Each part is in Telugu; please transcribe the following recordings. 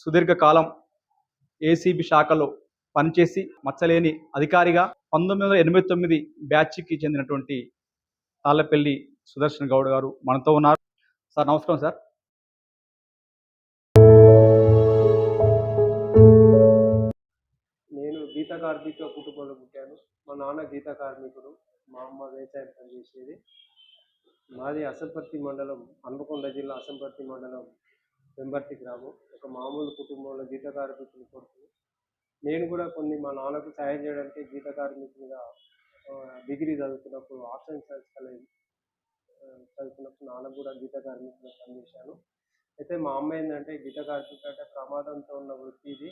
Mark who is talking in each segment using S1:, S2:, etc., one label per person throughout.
S1: సుదీర్ఘకాలం ఏసీబీ శాఖలో పనిచేసి మచ్చలేని అధికారిగా పంతొమ్మిది వందల ఎనభై తొమ్మిది బ్యాచ్కి చెందినటువంటి తాళ్ళపల్లి సుదర్శన్ గౌడ్ గారు మనతో ఉన్నారు. సార్ నమస్కారం సార్.
S2: నేను గీత కార్మిక కుటుంబంలో పుట్టాను. మా నాన్న గీత కార్మికుడు మా అమ్మ వ్యవసాయం పనిచేసేది. మాది అసంపర్తి మండలం హన్మకొండ జిల్లా అసంపర్తి మండలం వెంబర్తి గ్రామం. ఒక మామూలు కుటుంబంలో గీత కార్మికులు కొడుకు. నేను కూడా కొన్ని మా నాన్నకు సహాయం చేయడానికి గీత కార్మికులుగా డిగ్రీ చదువుతున్నప్పుడు ఆప్షన్ సైన్స్ కాలేజ్ చదువుతున్నప్పుడు నాన్న కూడా గీత కార్మికులు పనిచేశాను. అయితే మా అమ్మ ఏంటంటే గీత కార్మికులు అంటే ప్రమాదంతో ఉన్న వృత్తి ఇది.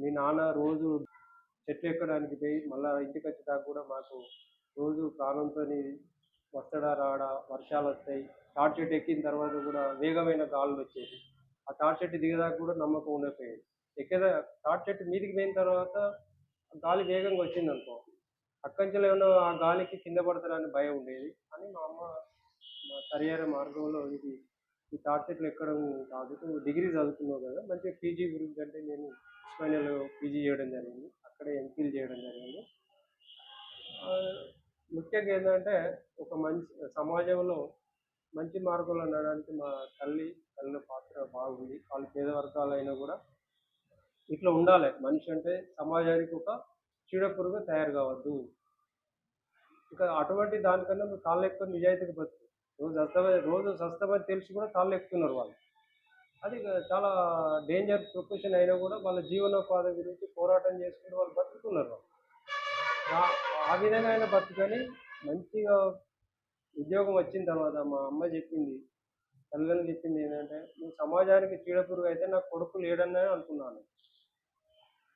S2: మీ నాన్న రోజు చెట్లు ఎక్కడానికి పోయి మళ్ళీ ఇంటికి వచ్చేదాకా కూడా మాకు రోజు ప్రాణంతో వస్తడా రాడా వర్షాలు వస్తాయి తాటి చెట్టు ఎక్కిన తర్వాత కూడా వేగమైన గాలులు వచ్చేది ఆ తాటి చెట్టు దిగదాకా కూడా నమ్మకం ఉండిపోయేది ఎక్కేదా తాటి చెట్టు మీదికి పోయిన తర్వాత గాలి వేగంగా వచ్చింది అనుకో అక్కడి ఏమన్నా ఆ గాలికి కింద పడతారని భయం ఉండేది. అని మా అమ్మ మా సరియైన మార్గంలో ఇది ఈ తాటి చెట్లు ఎక్కడం కాదు. నువ్వు డిగ్రీ చదువుతున్నావు కదా మంచిగా పీజీ గురించి అంటే నేను ఉస్మానియాలో పీజీ చేయడం జరిగింది. అక్కడే ఎంపీలు చేయడం జరిగింది. ముఖ్యంగా ఏంటంటే ఒక మంచి సమాజంలో మంచి మార్గంలో నడడానికి మా తల్లి తల్లి పాత్ర బాగుంది. వాళ్ళు పేద వర్గాలైనా కూడా ఇట్లా ఉండాలి. మనిషి అంటే సమాజానికి ఒక చీడపురుగు తయారు కావద్దు. ఇక అటువంటి దానికన్నా నువ్వు కాళ్ళు ఎక్కువ నిజాయితీకి బతుకు. రోజు అస్తమై రోజు సస్తమని తెలిసి కూడా కాళ్ళు ఎక్కుతున్నారు వాళ్ళు. అది చాలా డేంజర్ ప్రొఫెషన్ అయినా కూడా వాళ్ళ జీవనోపాధి గురించి పోరాటం చేసుకుంటూ వాళ్ళు బతుకుతున్నారు వాళ్ళు. ఆ- విధంగా అయినా బతుకొని మంచిగా ఉద్యోగం వచ్చిన తర్వాత మా అమ్మ చెప్పింది తల్లిదండ్రులు చెప్పింది ఏంటంటే నువ్వు సమాజానికి చీడపురుగు అయితే నాకు కొడుకు లేడని అనుకున్నాను.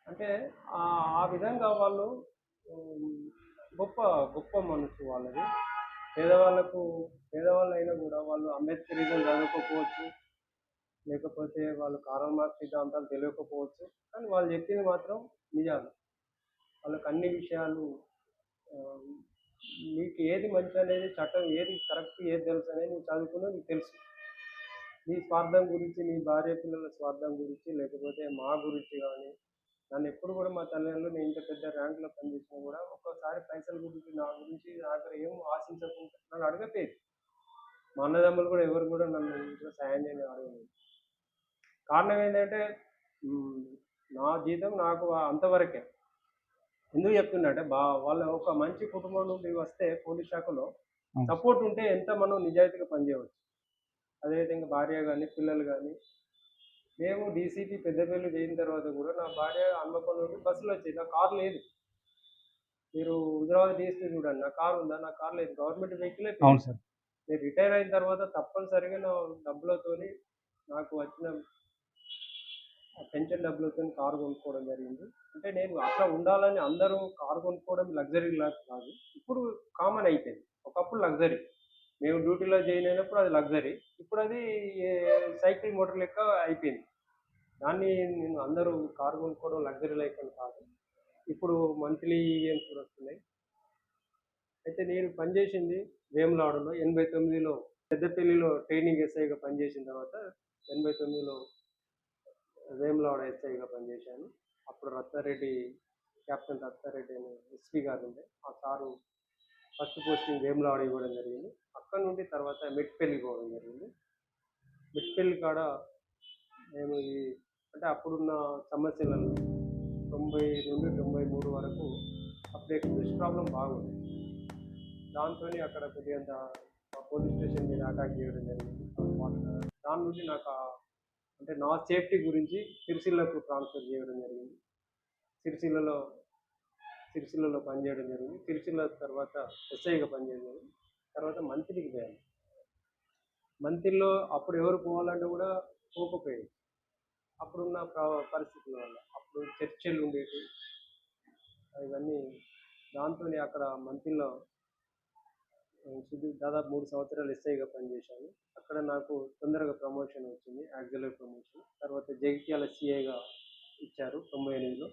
S2: అంటే ఆ విధంగా వాళ్ళు గొప్ప గొప్ప మనసు వాళ్ళది పేదవాళ్ళకు పేదవాళ్ళు అయినా కూడా వాళ్ళు అంబేద్కరిజం చదవకపోవచ్చు లేకపోతే వాళ్ళు కారల్ మార్క్స్ సిద్ధాంతాలు తెలియకపోవచ్చు కానీ వాళ్ళు చెప్పింది మాత్రం నిజాలు. వాళ్ళకి అన్ని విషయాలు నీకు ఏది మంచి అనేది చట్టం ఏది కరెక్ట్ ఏది తెలుసు అనేది నువ్వు చదువుకున్నా నీకు తెలుసు. నీ స్వార్థం గురించి నీ భార్య పిల్లల స్వార్థం గురించి లేకపోతే మా గురించి కానీ నన్ను ఎప్పుడు కూడా మా తల్లిదండ్రులు నేను ఇంత పెద్ద ర్యాంక్లో పనిచేసినా కూడా ఒక్కోసారి పైసల గురించి నా గురించి నా దగ్గర ఏం ఆశించకుండా నన్ను అడగలేదు మా అన్నదమ్ములు కూడా ఎవరు కూడా నన్ను ఇంట్లో సాయం చేయని అడగలేదు కారణం ఏంటంటే నా జీతం నాకు అంతవరకే. ఎందుకు చెప్తున్నా బా వాళ్ళ ఒక మంచి కుటుంబం నుండి వస్తే పోలీస్ శాఖలో. సపోర్ట్ ఉంటే ఎంత మనం నిజాయితీగా పనిచేయవచ్చు? అదేవిధంగా భార్య కానీ పిల్లలు కానీ మేము డీసీపీ పెద్దపల్లి చేయిన తర్వాత కూడా నా భార్య హన్మకొండ నుండి బస్సులో వచ్చేది నా కార్ లేదు. మీరు హుజరాబాద్ డీఎస్పీ చూడండి నా కార్ ఉందా? నా కార్ లేదు. గవర్నమెంట్ వెహికలే
S1: అవును సార్.
S2: నేను రిటైర్ అయిన తర్వాత తప్పనిసరిగా నా డబ్బులతోని నాకు వచ్చిన పెన్షన్ డబ్బులతో కారు కొనుక్కోవడం జరిగింది. అంటే నేను అట్లా ఉండాలని అందరూ కారు కొనుక్కోవడం లగ్జరీ లాగా కాదు. ఇప్పుడు కామన్ అయిపోయింది. ఒకప్పుడు లగ్జరీ. మేము డ్యూటీలో జాయిన్ అయినప్పుడు అది లగ్జరీ. ఇప్పుడు అది సైకిల్ మోటార్ లెక్క అయిపోయింది. దాన్ని నేను అందరూ కారు కొనుక్కోవడం లగ్జరీ లైఫ్ అని కాదు. ఇప్పుడు మంత్లీ ఈవెంట్స్ కూడా వస్తున్నాయి. అయితే నేను పనిచేసింది వేములవాడలో ఎనభై తొమ్మిదిలో పెద్దపల్లిలో ట్రైనింగ్ ఎస్ఐగా పనిచేసిన తర్వాత ఎనభై తొమ్మిదిలో వేములవాడ ఎస్ఐగా పనిచేశాను అప్పుడు రత్నారెడ్డి కెప్టెన్ రత్నారెడ్డి అనే ఎస్పీ గారు ఉండే. ఆ సారు ఫస్ట్ పోస్టింగ్ వేములవాడ ఇవ్వడం జరిగింది. అక్కడ నుండి తర్వాత మెట్పల్లి పోవడం జరిగింది. మెట్పల్లి కాడ నేను ఈ అంటే అప్పుడున్న సమస్యలను తొంభై నుండి తొంభై మూడు వరకు అప్పుడు ఎక్స్ప్రెస్ ప్రాబ్లం బాగుంది. దాంతో అక్కడ కొద్దిగా పోలీస్ స్టేషన్ మీద అటాక్ చేయడం జరిగింది. వాళ్ళ- దాని నుండి నాకు అంటే నా సేఫ్టీ గురించి సిరిసిల్లకు ట్రాన్స్ఫర్ చేయడం జరిగింది. సిరిసిల్లలో సిరిసిల్లలో పనిచేయడం జరిగింది. సిరిసిల్ల తర్వాత ఎస్ఐగా పనిచేయడం జరిగింది. తర్వాత మంత్రికి పోయాను. మంత్రిలో అప్పుడు ఎవరు పోవాలంటే కూడా పోకపోయేది. అప్పుడున్న పరిస్థితుల వల్ల. అప్పుడు చర్చలు ఉండేవి. ఇవన్నీ దాంతో అక్కడ మంత్రిలో సుదీ దాదాపు మూడు సంవత్సరాలు ఎస్ఐగా పనిచేశాను అక్కడ నాకు తొందరగా ప్రమోషన్ వచ్చింది యాక్సిలరీ ప్రమోషన్ తర్వాత జగిత్యాల సిఐగా ఇచ్చారు తొంభై ఎనిమిదిలో.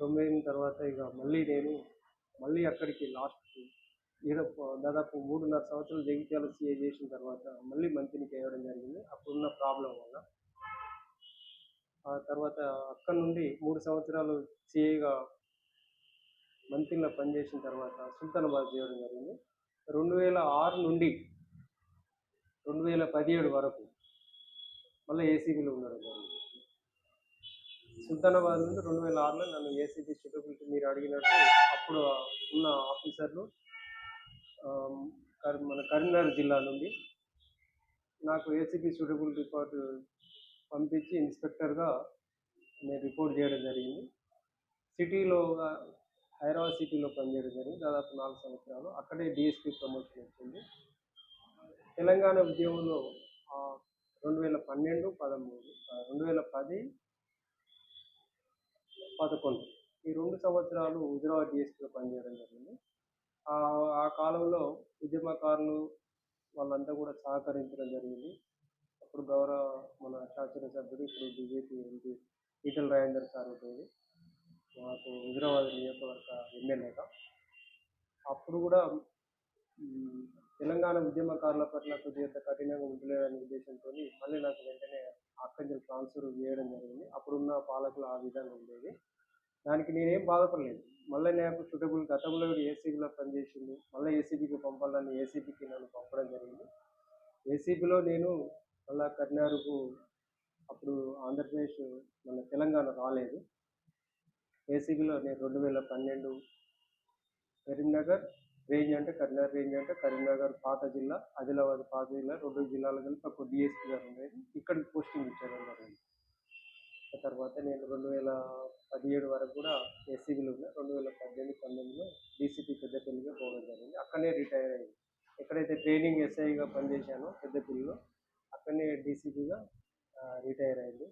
S2: తొంభై ఎనిమిది తర్వాత ఇక మళ్ళీ నేను మళ్ళీ అక్కడికి లాస్ట్ ఏదో దాదాపు మూడున్నర సంవత్సరాలు జగిత్యాల సిఐ చేసిన తర్వాత మళ్ళీ మంత్రికి వేయడం జరిగింది. అప్పుడున్న ప్రాబ్లం వల్ల. ఆ తర్వాత అక్కడ నుండి మూడు సంవత్సరాలు సిఐగా మంత్రిలో పనిచేసిన తర్వాత సుల్తానాబాద్ చేయడం జరిగింది. రెండు వేల ఆరు నుండి రెండు వేల పదిహేడు వరకు మళ్ళీ ఏసీబీలో ఉండడం జరిగింది. సుల్తానాబాద్ నుండి రెండు వేల ఆరులో నన్ను ఏసీబీ సూటబిలిటీ మీరు అడిగినట్టు అప్పుడు ఉన్న ఆఫీసర్లు మన కరీంనగర్ జిల్లా నుండి నాకు ఏసీబీ సూటబిలిటీ రిపోర్ట్ పంపించి ఇన్స్పెక్టర్గా నేను రిపోర్ట్ చేయడం జరిగింది. సిటీలో హైదరాబాద్ సిటీలో పనిచేయడం జరిగింది. దాదాపు నాలుగు సంవత్సరాలు. అక్కడే డిఎస్పీ ప్రమోషన్ వచ్చింది. తెలంగాణ ఉద్యమంలో రెండు వేల పన్నెండు పదమూడు రెండు వేల పది పదకొండు. ఈ రెండు సంవత్సరాలు హుజరాబాద్ డిఎస్పీలో పనిచేయడం జరిగింది. ఆ ఆ కాలంలో ఉద్యమకారులు వాళ్ళంతా కూడా సహకరించడం జరిగింది. అప్పుడు గౌరవ మన శాసనసభ్యుడు ఇప్పుడు BJP MP Etela Rajender sir ఉండేది. మాకు హుజరాబాద్ నియోజకవర్గ ఎమ్మెల్యేగా అప్పుడు కూడా తెలంగాణ ఉద్యమకారుల పట్ల కొద్దిగా కఠినంగా ఉండలేదనే ఉద్దేశంతో మళ్ళీ నాకు వెంటనే అక్కడికి ట్రాన్స్ఫర్ చేయడం జరిగింది. అప్పుడున్న పాలకులు ఆ విధంగా ఉండేది. దానికి నేనేం బాధపడలేదు. మళ్ళీ నాకు సూటబుల్ గతంలో కూడా ఏసీబీలో పనిచేసింది మళ్ళీ ఏసీబీకి పంపాలని ఏసీబీకి నన్ను పంపడం జరిగింది. ఏసీబీలో నేను మళ్ళా కర్నారుకు అప్పుడు ఆంధ్రప్రదేశ్ మన తెలంగాణ రాలేదు. ఏసీబీలో నేను రెండు వేల పన్నెండు కరీంనగర్ రేంజ్ అంటే కరీంనగర్ రేంజ్ అంటే కరీంనగర్ పాత జిల్లా ఆదిలాబాద్ పాత జిల్లా రెండు జిల్లాలు కలిపి ఒక డిఎస్పీ గారు ఉండేది. ఇక్కడికి పోస్టింగ్ ఇచ్చారు జరిగింది ఆ తర్వాత నేను రెండు వేల పదిహేడు వరకు కూడా ఎస్సీబీలో ఉన్నా. రెండు వేల పద్దెనిమిది పంతొమ్మిదిలో డీసీపీ పెద్దపల్లిగా పోవడం జరిగింది. అక్కడనే రిటైర్ అయ్యింది ఎక్కడైతే ట్రైనింగ్ ఎస్ఐగా పనిచేశానో పెద్దపల్లిలో అక్కడనే డీసీపీగా రిటైర్ అయింది.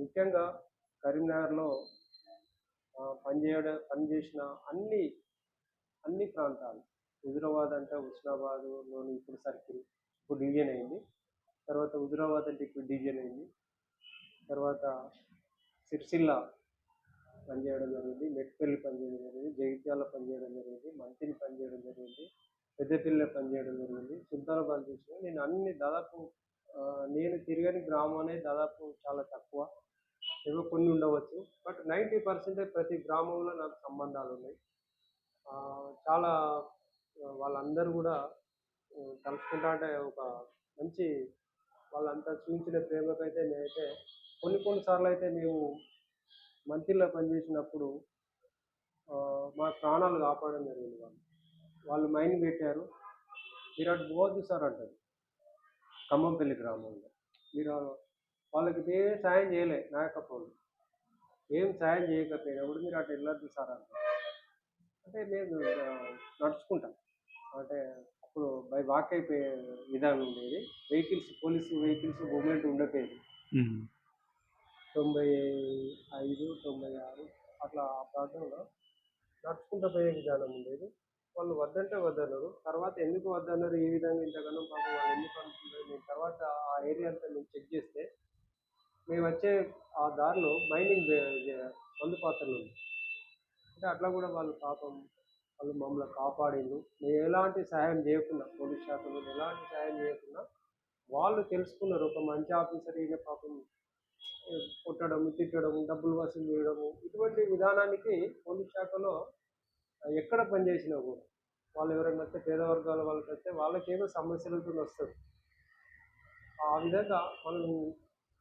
S2: ముఖ్యంగా కరీంనగర్లో పనిచేయడం పనిచేసిన అన్ని అన్ని ప్రాంతాలు. హుజరాబాద్ అంటే హుస్నాబాద్లోని ఇప్పుడు సర్కిల్ ఇప్పుడు డివిజన్ అయింది. తర్వాత హుజరాబాద్ అంటే ఇప్పుడు డివిజన్ అయింది. తర్వాత సిరిసిల్ల పనిచేయడం జరిగింది. మెట్పల్లి పనిచేయడం జరిగింది. జగిత్యాల పనిచేయడం జరిగింది. మంతిని పనిచేయడం జరిగింది. పెద్దపల్లి పనిచేయడం జరిగింది. సుల్తానాబాద్ చూసిన నేను అన్ని దాదాపు నేను తిరగని గ్రామం అనేది దాదాపు చాలా తక్కువ. ఏవో కొన్ని ఉండవచ్చు. బట్ నైంటీ పర్సెంటేజ్ ప్రతి గ్రామంలో నాకు సంబంధాలు ఉన్నాయి. చాలా వాళ్ళందరూ కూడా కలుసుకుంటా అంటే ఒక మంచి వాళ్ళంతా చూపించిన ప్రేమకైతే నేనైతే కొన్ని కొన్ని సార్లు అయితే మేము మంత్రిలో పనిచేసినప్పుడు మా ప్రాణాలు కాపాడడం జరిగింది వాళ్ళు. వాళ్ళు మైన్ పెట్టారు. మీరు అటు పోవద్దు సార్ అంటారు. ఖమ్మంపల్లి గ్రామంలో. మీరు వాళ్ళకి ఏ సాయం చేయలే నాయకపోలు ఏం సాయం చేయకపోయినా కూడా మీరు అటు వెళ్ళొద్దు సార్ అంటే నేను నడుచుకుంటాను అంటే అప్పుడు బై వాక్ అయిపోయే విధానం ఉండేది. వెహికల్స్ పోలీసు వెహికల్స్ మూమెంట్ ఉండకపోయేది. తొంభై ఐదు తొంభై ఆరు అట్లా ఆ ప్రాంతంలో నడుచుకుంటూ పోయే విధానం ఉండేది. వాళ్ళు వద్దంటే వద్దన్నారు. తర్వాత ఎందుకు వద్దన్నారు? ఈ విధంగా ఇంతగానో పాపం వాళ్ళు ఎందుకు అనుకుంటారు నేను తర్వాత ఆ ఏరియా అంతా నేను చెక్ చేస్తే మేము వచ్చే ఆ దారిలో మైనింగ్ మందు పాత్రలు ఉంది అంటే అట్లా కూడా వాళ్ళు పాపం వాళ్ళు మమ్మల్ని కాపాడిండు మేము ఎలాంటి సహాయం చేయకుండా పోలీస్ శాఖలో ఎలాంటి సహాయం చేయకుండా వాళ్ళు తెలుసుకున్నారు. ఒక మంచి ఆఫీసర్ ఈయన పాపం కొట్టడం తిట్టడం డబ్బులు వసూలు చేయడము ఇటువంటి విధానానికి పోలీస్ శాఖలో ఎక్కడ పనిచేసినా కూడా వాళ్ళు ఎవరైనా వస్తే పేద వర్గాల వాళ్ళకి వస్తే వాళ్ళకేమో సమస్యలతో వస్తారు ఆ విధంగా మనం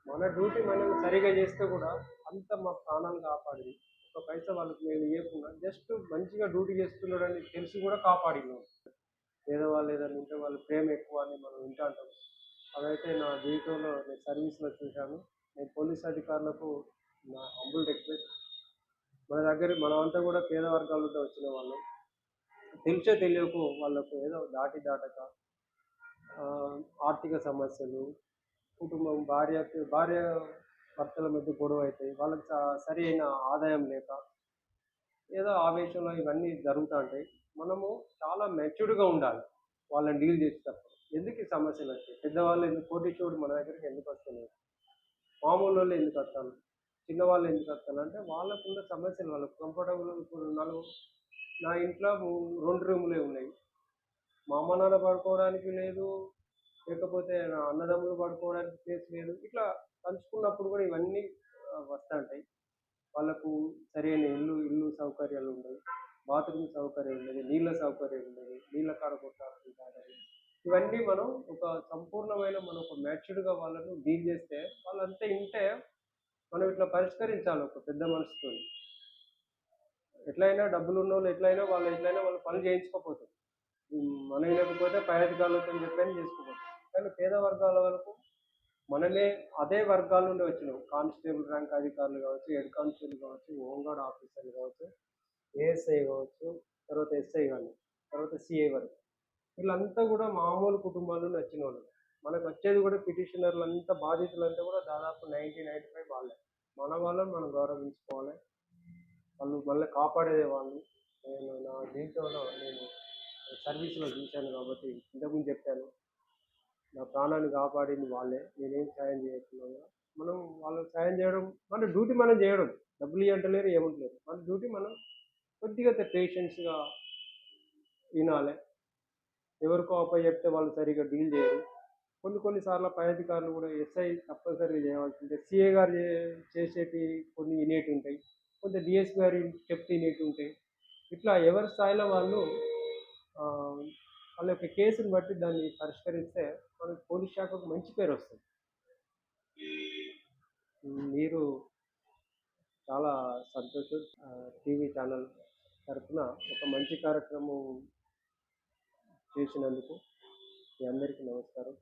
S2: మన డ్యూటీ మనం సరిగా చేస్తే కూడా అంత మా ప్రాణాలు కాపాడింది. ఒక పైసా వాళ్ళకి మేము ఇవ్వకుండా జస్ట్ మంచిగా డ్యూటీ చేస్తున్నాడని తెలిసి కూడా కాపాడినాం. పేదవాళ్ళు ఏదైనా ఉంటే వాళ్ళు ప్రేమ ఎక్కువ అని మనం వింటాంటాం. అదైతే నా జీవితంలో నేను సర్వీస్లో చూశాను. నేను పోలీస్ అధికారులకు నా హంబుల్ రిక్వెస్ట్ మన దగ్గర మనమంతా కూడా పేద వర్గాలతో వచ్చిన వాళ్ళం. తెలిసే తెలియకు వాళ్ళకు ఏదో దాటి దాటక ఆర్థిక సమస్యలు కుటుంబం భార్య భార్య భర్తల మధ్య గొడవ అవుతాయి. వాళ్ళకి సరి అయిన ఆదాయం లేక ఏదో ఆవేశంలో ఇవన్నీ జరుగుతూ ఉంటాయి. మనము చాలా మెచ్యూర్డ్గా ఉండాలి వాళ్ళని డీల్ చేసేటప్పుడు. ఎందుకు ఈ సమస్యలు వచ్చాయి? పెద్దవాళ్ళు ఎందుకు కోటీశ్వరుడు మన దగ్గరికి ఎందుకు వస్తున్నారు మామూలు వాళ్ళు ఎందుకు వస్తాను చిన్నవాళ్ళు ఎందుకు వస్తాను అంటే వాళ్ళకున్న సమస్యలు వాళ్ళకు కంఫర్టబుల్ ఇప్పుడు నా ఇంట్లో రెండు రూములే ఉన్నాయి. మా అమ్మ నాన్న పడుకోవడానికి లేదు లేకపోతే నా అన్నదమ్ములు పడుకోవడానికి ప్లేస్ లేదు. ఇట్లా పంచుకున్నప్పుడు కూడా ఇవన్నీ వస్తూ ఉంటాయి వాళ్ళకు సరైన ఇల్లు ఇల్లు సౌకర్యాలు ఉండవు. బాత్రూమ్ సౌకర్యం ఉండదు నీళ్ళ సౌకర్యం ఉండదు నీళ్ళ కాడ కాదని ఇవన్నీ మనం ఒక సంపూర్ణమైన మనం ఒక మ్యాచ్యూర్డ్గా వాళ్ళను డీల్ చేస్తే వాళ్ళంతా ఇంటే మనం ఇట్లా పరిష్కరించాలి ఒక పెద్ద మనసుతో. ఎట్లయినా డబ్బులు ఉన్న వాళ్ళు ఎట్లయినా వాళ్ళు ఎట్లయినా వాళ్ళు పనులు చేయించుకోపోతారు మనం లేకపోతే పై అధికారులతో చెప్పని చేసుకోపోతాం కానీ పేద వర్గాల వరకు మనమే అదే వర్గాల నుండి వచ్చినాం. కానిస్టేబుల్ ర్యాంక్ అధికారులు కావచ్చు హెడ్ కానిస్టేబుల్ కావచ్చు హోంగార్డ్ ఆఫీసర్లు కావచ్చు ఏఎస్ఐ కావచ్చు తర్వాత ఎస్ఐ కానీ తర్వాత సిఐ వరకు. వీళ్ళంతా కూడా మామూలు కుటుంబాల నుండి వచ్చిన వాళ్ళు. మనకు వచ్చేది కూడా పిటిషనర్లు అంతా బాధితులంతా కూడా దాదాపు నైంటీ నైంటీ ఫైవ్ వాళ్ళే. మన వాళ్ళని మనం గౌరవించుకోవాలి. వాళ్ళు మళ్ళీ కాపాడేదే వాళ్ళు. నేను నా జీవితంలో నేను సర్వీస్లో చూశాను కాబట్టి ఇంతకుముందు చెప్పాను. నా ప్రాణాన్ని కాపాడింది వాళ్ళే. నేనేం సాయం చేయకున్నా మనం వాళ్ళకి సాయం చేయడం మన డ్యూటీ మనం చేయడం. డబ్బులు ఇవ్వంటలేరు ఏమంటలేరు మన డ్యూటీ మనం కొద్దిగా పేషెన్స్గా వినాలి. ఎవరికో అప్ప చెప్తే వాళ్ళు సరిగ్గా డీల్ చేయరు. కొన్ని కొన్నిసార్లు పై అధికారులు కూడా ఎస్ఐ తప్పనిసరిగా చేయవలసి ఉంటాయి సిఏ గారు చే- చేసేటి కొన్ని ఇనేటి ఉంటాయి. కొంత డిఎస్పీ గారి చెప్తే ఇనేటి ఉంటాయి. ఇట్లా ఎవరి స్థాయిలో వాళ్ళు వాళ్ళ యొక్క కేసుని బట్టి దాన్ని పరిష్కరిస్తే మనకు పోలీస్ శాఖకు మంచి పేరు వస్తుంది. మీరు చాలా సంతోషం. టీవీ ఛానల్ తరఫున ఒక మంచి కార్యక్రమం చేసినందుకు మీ అందరికీ నమస్కారం.